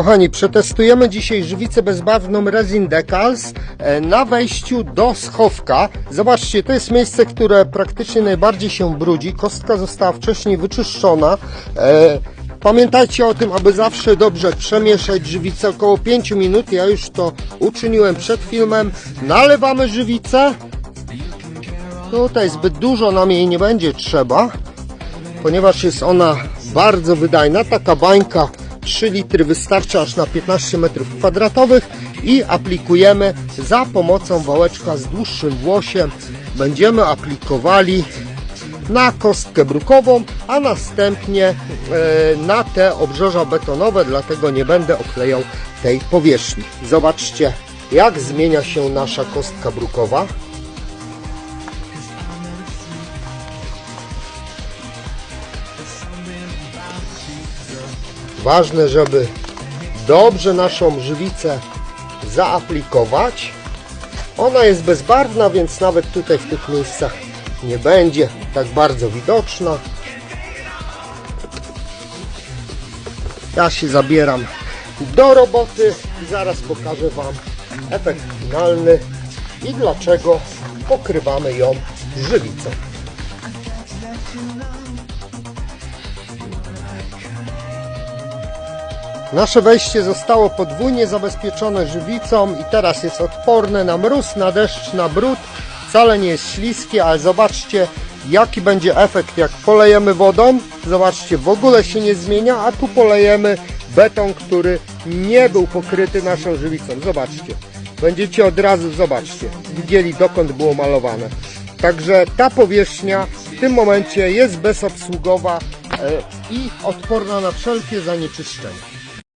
Kochani, przetestujemy dzisiaj żywicę bezbarwną Resin Decals e, na wejściu do schowka. Zobaczcie, to jest miejsce, które praktycznie najbardziej się brudzi. Kostka została wcześniej wyczyszczona. E, Pamiętajcie o tym, aby zawsze dobrze przemieszać żywicę około 5 minut. Ja już to uczyniłem przed filmem. Nalewamy żywicę. Tutaj zbyt dużo nam jej nie będzie trzeba ponieważ jest ona bardzo wydajna. Taka bańka 3 litry wystarczy aż na 15 metrów kwadratowych i aplikujemy za pomocą wałeczka z dłuższym włosiem. Będziemy aplikowali na kostkę brukową, a następnie e, na te obrzeża betonowe, dlatego nie będę oklejał tej powierzchni. Zobaczcie, jak zmienia się nasza kostka brukowa. Ważne, żeby dobrze naszą żywicę zaaplikować. Ona jest bezbarwna, więc nawet tutaj w tych miejscach nie będzie tak bardzo widoczna. Ja się zabieram do roboty i zaraz pokażę Wam efekt finalny i dlaczego pokrywamy ją żywicą. Nasze wejście zostało podwójnie zabezpieczone żywicą i teraz jest odporne na mróz, na deszcz, na brud. Wcale nie jest śliskie, ale zobaczcie jaki będzie efekt jak polejemy wodą. Zobaczcie, w ogóle się nie zmienia, a tu polejemy beton, który nie był pokryty naszą żywicą. Zobaczcie, będziecie od razu, zobaczcie, widzieli dokąd było malowane. Także ta powierzchnia w tym momencie jest bezobsługowa e, i odporna na wszelkie zanieczyszczenia.